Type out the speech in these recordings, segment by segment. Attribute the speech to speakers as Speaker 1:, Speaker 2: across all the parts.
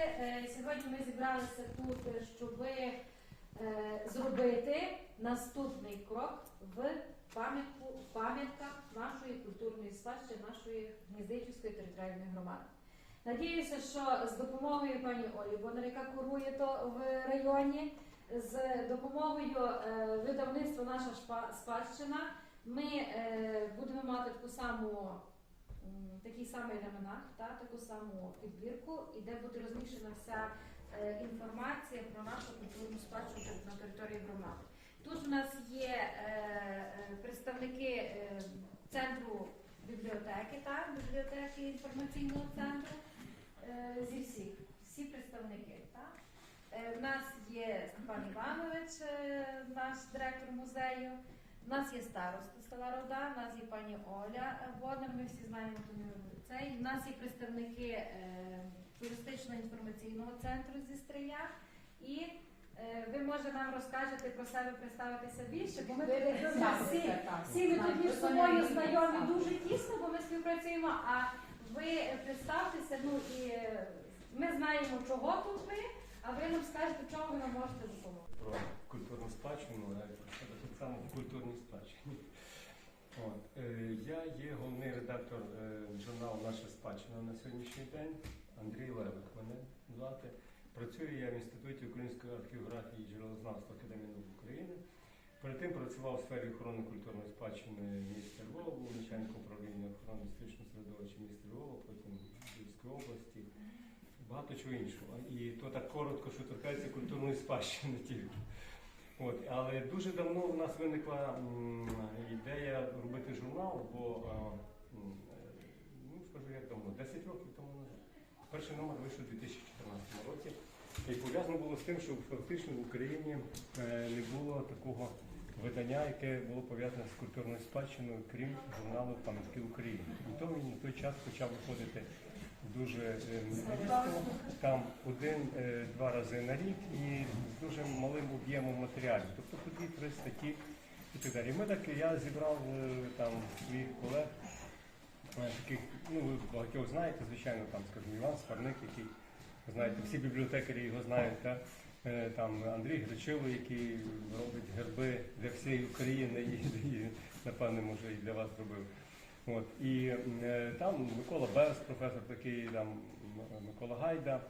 Speaker 1: Е, Сьогодні ми зібралися тут, е, щоб е, зробити наступний крок в пам'ятках нашої культурної спадщини, нашої Гніздичівської територіальної громади. Надіюся, що з допомогою пані Олі Бондар, яка курує то в районі, з допомогою видавництва наша спадщина, ми будемо мати таку саму такий самий альманах, та, таку саму підбірку, і де буде розміщена вся е, інформація про нашу культурну спадщину на території громади. Тут у нас є е, е, представники центру бібліотеки, та, бібліотеки інформаційного центру зі всіх, всі представники. Та. Е, У нас є Степан Іванович, наш директор музею. У нас є староста села Рода, у нас є пані Оля Водер, ми всі знаємо цей. У нас є представники е, туристично-інформаційного центру зі Стрия. І е, ви може нам розкажете про себе представитися більше, бо ми всі, всі ми тут між собою знайомі дуже тісно, бо ми співпрацюємо. А ви представтеся, ну і е, ми знаємо, чого тут ви, а ви нам скажете, чому ви нам можете допомогти.
Speaker 2: про культурну спадщину, навіть про себе само в культурній спадщині. От. е, Я є головний редактор е, журналу Наша спадщина на сьогоднішній день. Андрій Левик мене звати. Працюю я в Інституті української археографії і джерелознавства Академії наук України. Перед тим працював у сфері охорони культурної спадщини міста Львова, був начальником управління охорони історичного середовища міста Львова, потім Львівської області, багато чого іншого. І то так коротко, що торкається культурної спадщини тільки. От, але дуже давно в нас виникла ідея робити журнал, бо ну скажу як давно, 10 років тому назад. Перший номер вийшов у 2014 році. І пов'язано було з тим, що фактично в Україні е, не було такого видання, яке було пов'язане з культурною спадщиною, крім журналу Пам'ятки України. І то він на той час почав виходити дуже е, рідко, там один-два рази на рік і з дуже малим об'ємом матеріалів. Тобто по дві-три статті і так далі. Ми так, я зібрав е, там своїх колег, е, таких, ну ви багатьох знаєте, звичайно, там, скажімо, Іван Скарник, який знаєте, всі бібліотекарі його знають. Та? Е, Там Андрій Гречило, який робить герби для всієї України і, і напевне, може, і для вас робив. От, і е, там Микола Бес, професор такий, там Микола Гайда,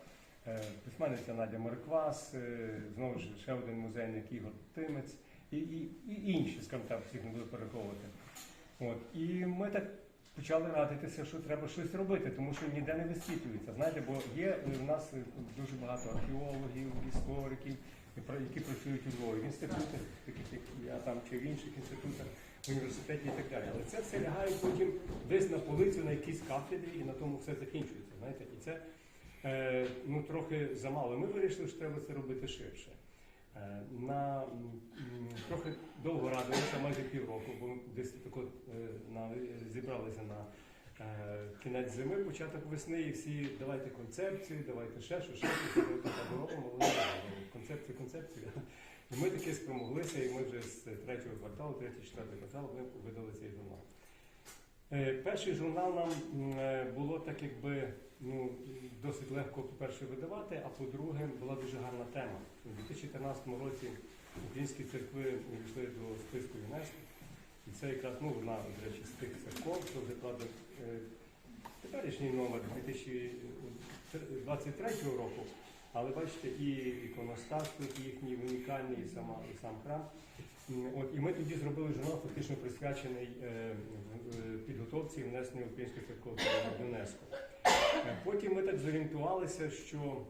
Speaker 2: е, письменниця Надя Мориквас, е, знову ж ще один музейник Ігор Тимець і, і, і інші, скажімо так, всіх не буду переховувати. От, і ми так почали радитися, що треба щось робити, тому що ніде не висвітлюється. Знаєте, бо є у нас е, дуже багато археологів, істориків, які працюють у Львові, в інститутах, таких як я там чи в інших інститутах, університеті і так далі. Але це все лягає потім десь на полицю на якійсь кафедрі, і на тому все закінчується. Знаєте, і це е, ну трохи замало. Ми вирішили, що треба це робити ширше. Е, На трохи довго радилися, майже півроку, бо ми десь тако е, на, зібралися на е, кінець зими, початок весни, і всі давайте концепцію, давайте ще що, ще щось, давайте робимо, концепцію, концепцію. І ми таки спромоглися, і ми вже з третього кварталу, третій, четвертий квартал, ми видали цей журнал. Е, Перший журнал нам е, було так, якби ну, досить легко, по-перше, видавати, а по-друге, була дуже гарна тема. У 2014 році українські церкви увійшли до списку ЮНЕСКО. І це якраз ну, одна, до речі, з тих церков, це вже правда е, теперішній номер 2023 року. Але бачите, і іконостас тут їхній унікальний, і, сама, і сам храм. От, і ми тоді зробили журнал, фактично присвячений е, підготовці і внесенню української церкви до ЮНЕСКо. Е, Потім ми так зорієнтувалися, що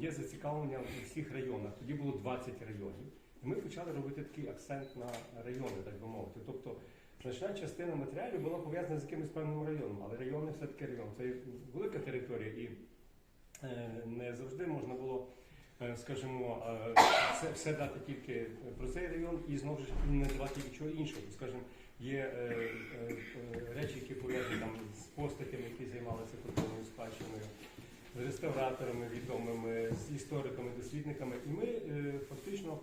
Speaker 2: є зацікавлення у всіх районах. Тоді було 20 районів. І ми почали робити такий акцент на райони, так би мовити. Тобто значна частина матеріалів була пов'язана з якимось певним районом, але райони все-таки район. Це велика територія і не завжди можна було, е, скажімо, е, все, дати тільки про цей район і знову ж не давати нічого іншого. Скажімо, є е, е, е, речі, які пов'язані там з постатями, які займалися культурною спадщиною, з реставраторами відомими, з істориками, дослідниками. І ми е, фактично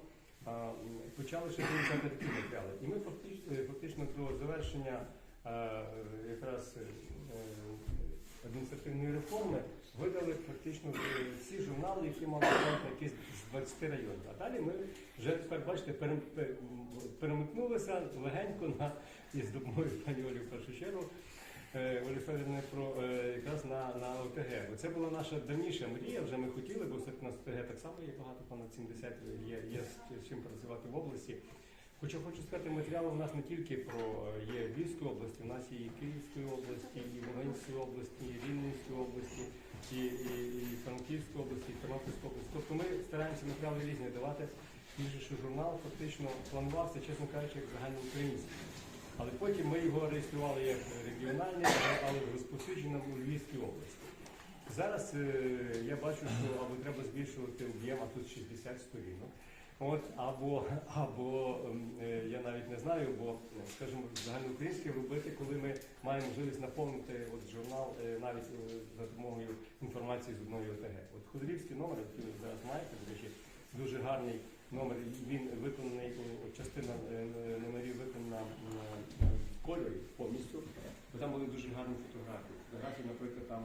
Speaker 2: почали ще вивчати такі матеріали. І ми фактично, фактично до завершення е, якраз е, адміністративної реформи видали практично е, всі журнали, які мали якісь з 20 районів. А далі ми вже тепер, бачите, перем- перемикнулися легенько на із допомогою пані Олі в першу чергу. е, Олі Федорівни про е, якраз на, на ОТГ. Бо це була наша давніша мрія. Вже ми хотіли, бо все-таки у нас ОТГ так само є багато, понад 70 є, є з чим працювати в області. Хоча хочу сказати, матеріали у нас не тільки про е, є Львівської області, у нас є і Київської області, і Волинської області, і Рівненської області, і, і, і Франківської області, і Тернопільської області. Тобто ми стараємося матеріали різні давати. Більше, що журнал фактично планувався, чесно кажучи, як загальноукраїнський. Але потім ми його реєстрували як регіональний, але розповсюджено у Львівській області. Зараз е, я бачу, що або треба збільшувати об'єм, а тут 60 сторінок. От, або, або ем, е, я навіть не знаю, бо, е, скажімо, загальноукраїнське робити, коли ми маємо можливість наповнити от, журнал е, навіть е, за допомогою інформації з одної ОТГ. От Ходорівський номер, який ви зараз маєте, до речі, дуже гарний номер. Він виконаний, частина номерів виконана е, в кольорі повністю. Бо там були дуже гарні фотографії. Фотографії, наприклад, там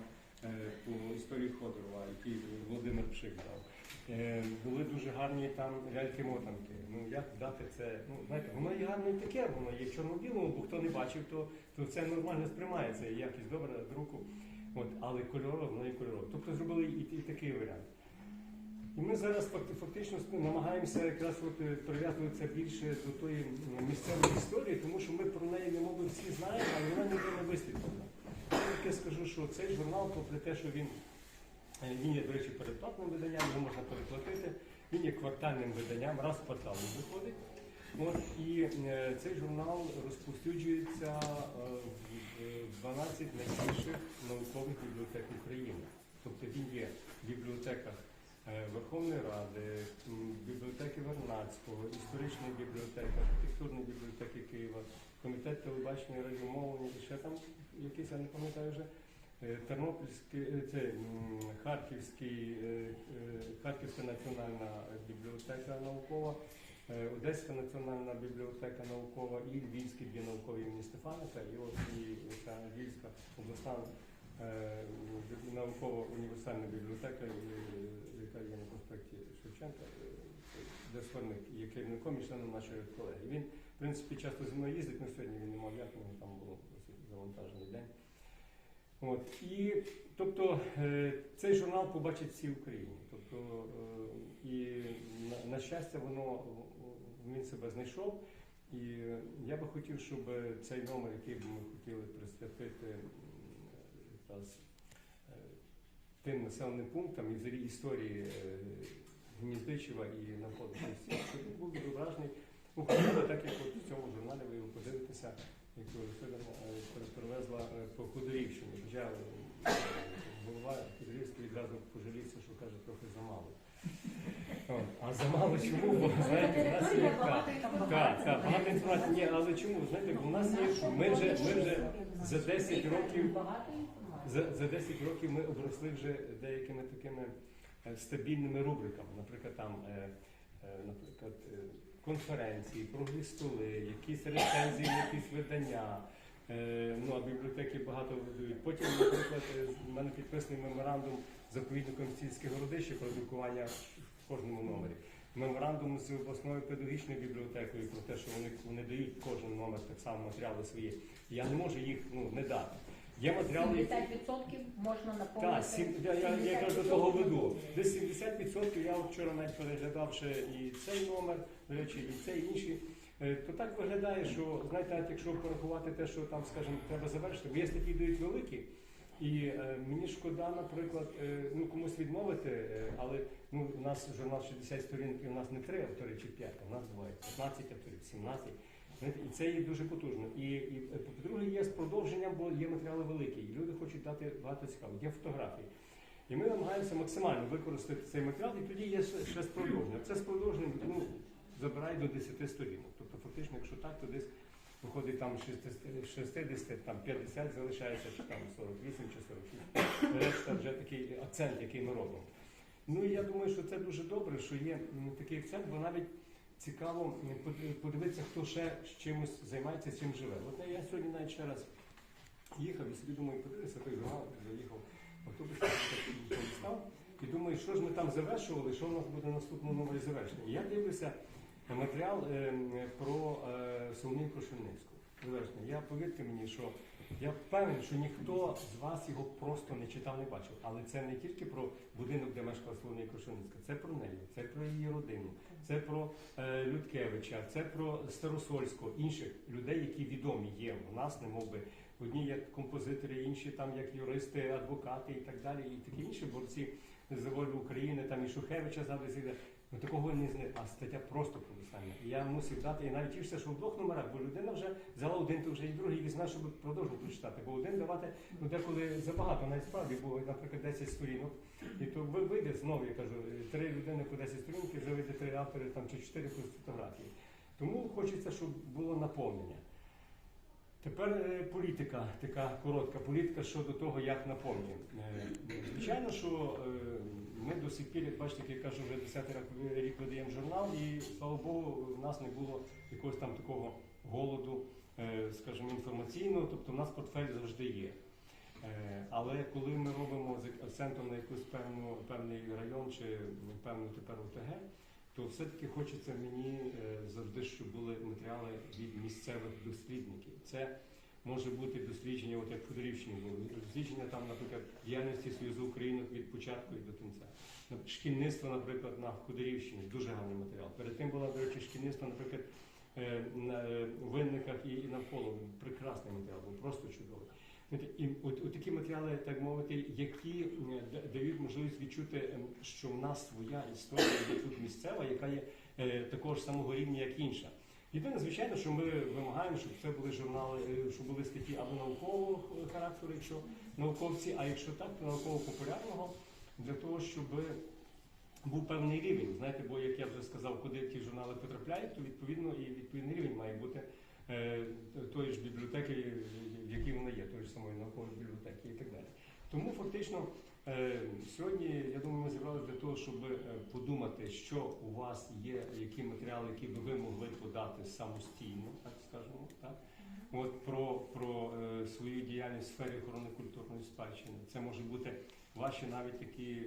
Speaker 2: по історії Ходорова, який Володимир Пшик дав. Е, Були дуже гарні там ляльки-мотанки. Ну як дати це? Ну знаєте, воно і гарно і таке, воно є в чорно-білому, бо хто не бачив, то, то це нормально сприймається, якість добра друку. От, але кольорове, воно і кольорове. Тобто зробили і, і такий варіант. І ми зараз фактично ну, намагаємося якраз от е, прив'язуватися більше до тої місцевої історії, тому що ми про неї не мовно всі знаємо, але вона ніде не висвітлена. Я таке скажу, що цей журнал, попри те, що він, він є, до речі, передплатним виданням, його можна переплатити, він є квартальним виданням, раз в квартал виходить. От, і е, цей журнал розповсюджується е, в- в 12 найбільших наукових бібліотек України. Тобто він є в бібліотеках е, Верховної Ради, бібліотеки Вернадського, історичної бібліотеки, архітектурної бібліотеки Києва, комітет телебачення радіомовлення, ще там якийсь, я не пам'ятаю вже. Е, Тернопільський, е, це Харківський, е, Харківська національна бібліотека наукова, Одеська національна бібліотека наукова і Львівський дві наукові імені Стефаника, і от і ця Львівська обласна наукова універсальна бібліотека, яка є на проспекті Шевченка, де Сверник є керівником і членом нашої колеги. Він, в принципі, часто зі мною їздить, але сьогодні він не мав як, там було завантажений день. От, і, тобто, е, цей журнал побачить всі Україні. Тобто, е, і на, на щастя, воно він себе знайшов. І я би хотів, щоб цей номер, який б ми хотіли присвятити якраз е, тим населеним пунктам і взагалі історії Гніздичева і сіл, щоб був відображений у так як от в цьому журналі ви його подивитеся, яку Федорна привезла е, по Ходорівщині. Хоча е, голова Ходорівської відразу пожалівся, що каже, трохи замало. А замало чому? Бо знаєте, в нас є так. Так, так, багато інформації. Ні, але чому? Знаєте, у нас є, ми вже, ми вже за 10 років, за, за 10 років ми обросли вже деякими такими е, стабільними рубриками. Наприклад, там, е, е, наприклад, е, конференції, круглі столи, якісь рецензії, якісь видання. Е, Ну, а бібліотеки багато видають. Потім, наприклад, е, в мене підписаний меморандум з заповідником сільське городище про друкування в кожному номері. Меморандум з обласною педагогічною бібліотекою про те, що вони, вони дають кожен номер так само матеріали свої. Я не можу їх ну, не дати. Є матеріали, які
Speaker 3: 70% можна наповнити.
Speaker 2: так, сім, я, я, я якраз до того веду. Десь 70% я вчора навіть переглядав ще і цей номер, до речі, і цей інший. Е, То так виглядає, що знаєте, навіть якщо порахувати те, що там, скажімо, треба завершити, бо є статті дають великі. І е, мені шкода, наприклад, е, ну комусь відмовити, е, але ну у нас журнал 60 сторінок, і у нас не три автори чи п'ять, а у нас буває 15 авторів, 17. І це є дуже потужно. І, і е, по-друге, є з продовженням, бо є матеріали великі, і люди хочуть дати багато цікавого. Є фотографії. І ми намагаємося максимально використати цей матеріал, і тоді є ще з продовженням. Це з продовженням ну, забирає до 10 сторінок. Тобто, фактично, якщо так, то десь виходить там 60, 60 там 50 залишається, чи там 48 чи 46. Решта вже такий акцент, який ми робимо. Ну і я думаю, що це дуже добре, що є такий акцент, бо навіть цікаво подивитися, хто ще чимось займається, чим живе. От я сьогодні навіть ще раз їхав і собі думаю, подивився той журнал заїхав в автобус, став. І думаю, що ж ми там завершували, що в нас буде наступне нове завершення. Я дивлюся матеріал е, про е, Соломію Крошельницьку. Я повірте мені, що я впевнений, що ніхто з вас його просто не читав, не бачив. Але це не тільки про будинок, де мешкала Соломія Крошельницька, це про неї, це про її родину, це про е, Людкевича, це про Старосольського, інших людей, які відомі є у нас, не мов би. Одні як композитори, інші там як юристи, адвокати і так далі, і такі інші борці за волю України, там і Шухевича зійде. Ну такого не знає, а стаття просто колосальна. І я мусив дати, і навіть тішся, що в двох номерах, бо людина вже взяла один, то вже і другий візьме, щоб продовжувати прочитати. Бо один давати ну деколи забагато, навіть справді, бо, наприклад, 10 сторінок. І то ви- вийде знову, я кажу, три людини по 10 сторінок, і вже вийде три автори там чи чотири плюс фотографії. Тому хочеться, щоб було наповнення. Тепер е, політика, така коротка політика щодо того, як наповнюємо. Е, Звичайно, що е, ми до сих пір, як бачите, як я кажу, вже 10 рік видаємо журнал, і слава Богу, в нас не було якогось там такого голоду, скажімо, інформаційного, тобто в нас портфель завжди є. Але коли ми робимо з акцентом на якийсь певний район чи певну тепер ОТГ, то все-таки хочеться мені е, завжди, щоб були матеріали від місцевих дослідників. Це може бути дослідження, от як в Федорівщині було, дослідження там, наприклад, діяльності Союзу Українок від початку і до кінця. Шкільництво, наприклад, на Ходорівщині, дуже гарний матеріал. Перед тим було, до речі, шкільництво, наприклад, е, на е, винниках і навколо. Прекрасний матеріал, був просто чудовий. І от, от такі матеріали, так мовити, які е, дають можливість відчути, ем, що в нас своя історія є тут місцева, яка є е, такого ж самого рівня, як інша. Єдине, звичайно, що ми вимагаємо, щоб це були журнали, е, щоб були статті або наукового характеру, якщо науковці, а якщо так, то науково-популярного, для того, щоб був певний рівень. Знаєте, бо як я вже сказав, куди ті журнали потрапляють, то відповідно і відповідний рівень має бути тої ж бібліотеки, в якій вона є, тої ж самої наукової бібліотеки і так далі. Тому фактично е, сьогодні, я думаю, ми зібралися для того, щоб е, подумати, що у вас є, які матеріали, які би ви могли подати самостійно, так скажемо, так? От про, про е, свою діяльність в сфері охорони культурної спадщини. Це може бути ваші навіть такі, е,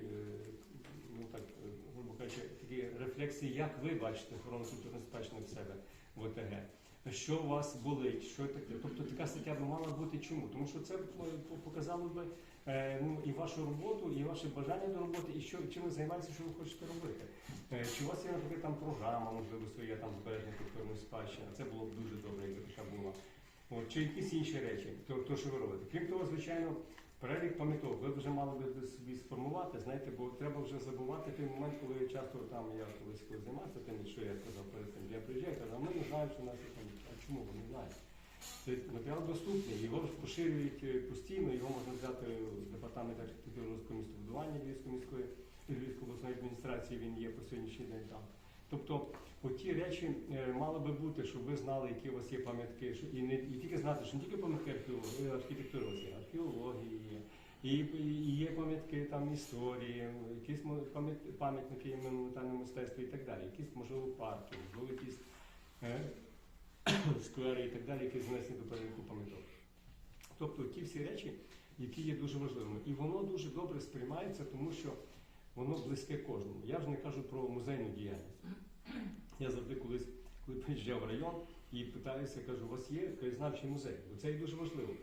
Speaker 2: ну так, е, грубо кажучи, такі рефлексії, як ви бачите охорону культурної спадщини в себе в ОТГ. Що у вас болить, що таке? Тобто така стаття би мала бути чому? Тому що це показало би е, ну, і вашу роботу, і ваше бажання до роботи, і що чим ви займаєтеся, що ви хочете робити. Е, Чи у вас є, наприклад, там програма, можливо, своя там збереження культурної спадщини? Це було б дуже добре, якби така була. От, чи якісь інші речі, то, то, що ви робите. Крім того, звичайно, перелік пам'яток ви вже мали би собі сформувати, знаєте, бо треба вже забувати той момент, коли часто там я колись коли займався тим, що я казав перед тим, я приїжджаю, а ми не знаємо, що наші пам'ятки. А чому не знаєте? Цей матеріал доступний, його поширюють е, постійно, його можна взяти в департамент архітектури міського містобудування Львівської міської Львівської обласної адміністрації, він є по сьогоднішній день там. Тобто оті речі е, мали би бути, щоб ви знали, які у вас є пам'ятки, і не і тільки знати, що не тільки пам'ятки археології, архітектури, археології, і, і є пам'ятки там історії, якісь пам'ятники монументальному мистецтву і так далі, якісь можливо парки, можливо, якісь е, сквери і так далі, які занесені до переліку пам'яток. Тобто ті всі речі, які є дуже важливими. І воно дуже добре сприймається, тому що воно близьке кожному. Я вже не кажу про музейну діяльність. Я завжди колись, коли приїжджав в район і питаюся, кажу, у вас є краєзнавчий музей, бо це і дуже важливо.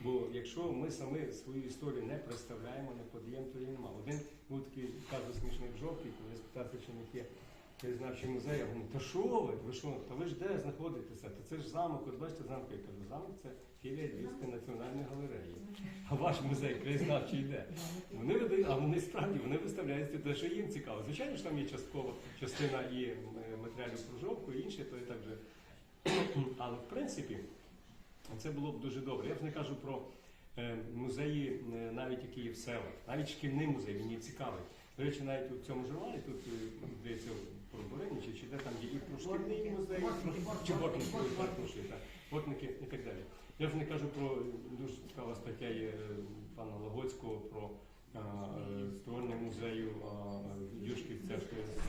Speaker 2: Бо якщо ми самі свою історію не представляємо, не подаємо, то її немає. Один був такий казус смішний в жовтій, коли спитався, в є краєзнавчий музей, я говорю, та що ви? Ви що? Та ви ж де знаходитеся? Та це ж замок, от бачите замок, я кажу, замок це філія Львівської національної галереї. А ваш музей краєзнавчий де? Вони видають, а вони справді вони виставляють те, що їм цікаво. Звичайно ж там є частково частина і е, матеріалів про жовтку, і інше, то і так же. Але в принципі це було б дуже добре. Я вже не кажу про е, музеї, е, навіть які є в селах, навіть шкільний музей, є цікавий. До речі, навіть у цьому журналі тут е, здається про Борині, чи, де там є і про шкільний музей, чи бортники, бортники, і так далі. Я вже не кажу про дуже цікава стаття є е, пана Лагоцького про е, створення музею е, Юшківця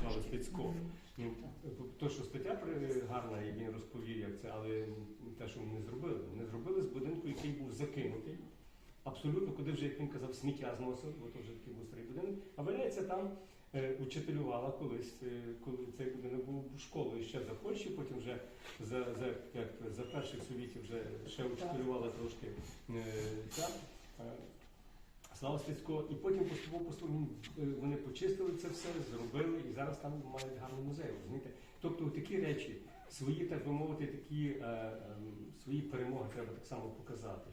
Speaker 2: Слави Стецького. Ну, То, що стаття гарна, і він розповів, як це, але те, що вони зробили. Вони зробили з будинку, який був закинутий, абсолютно, куди вже, як він казав, сміття зносив, бо то вже такий був старий будинок. А виявляється, там е, учителювала колись, е, коли цей будинок був школою ще за Польщі, потім вже за, за, як, за перших совітів вже ще учителювала трошки е, ця. е, Слава Стецько, і потім поступово поступово е, вони почистили це все, зробили, і зараз там мають гарний музей. Розумієте? Тобто такі речі, свої, так би мовити, такі е, ем, свої перемоги треба так само показати.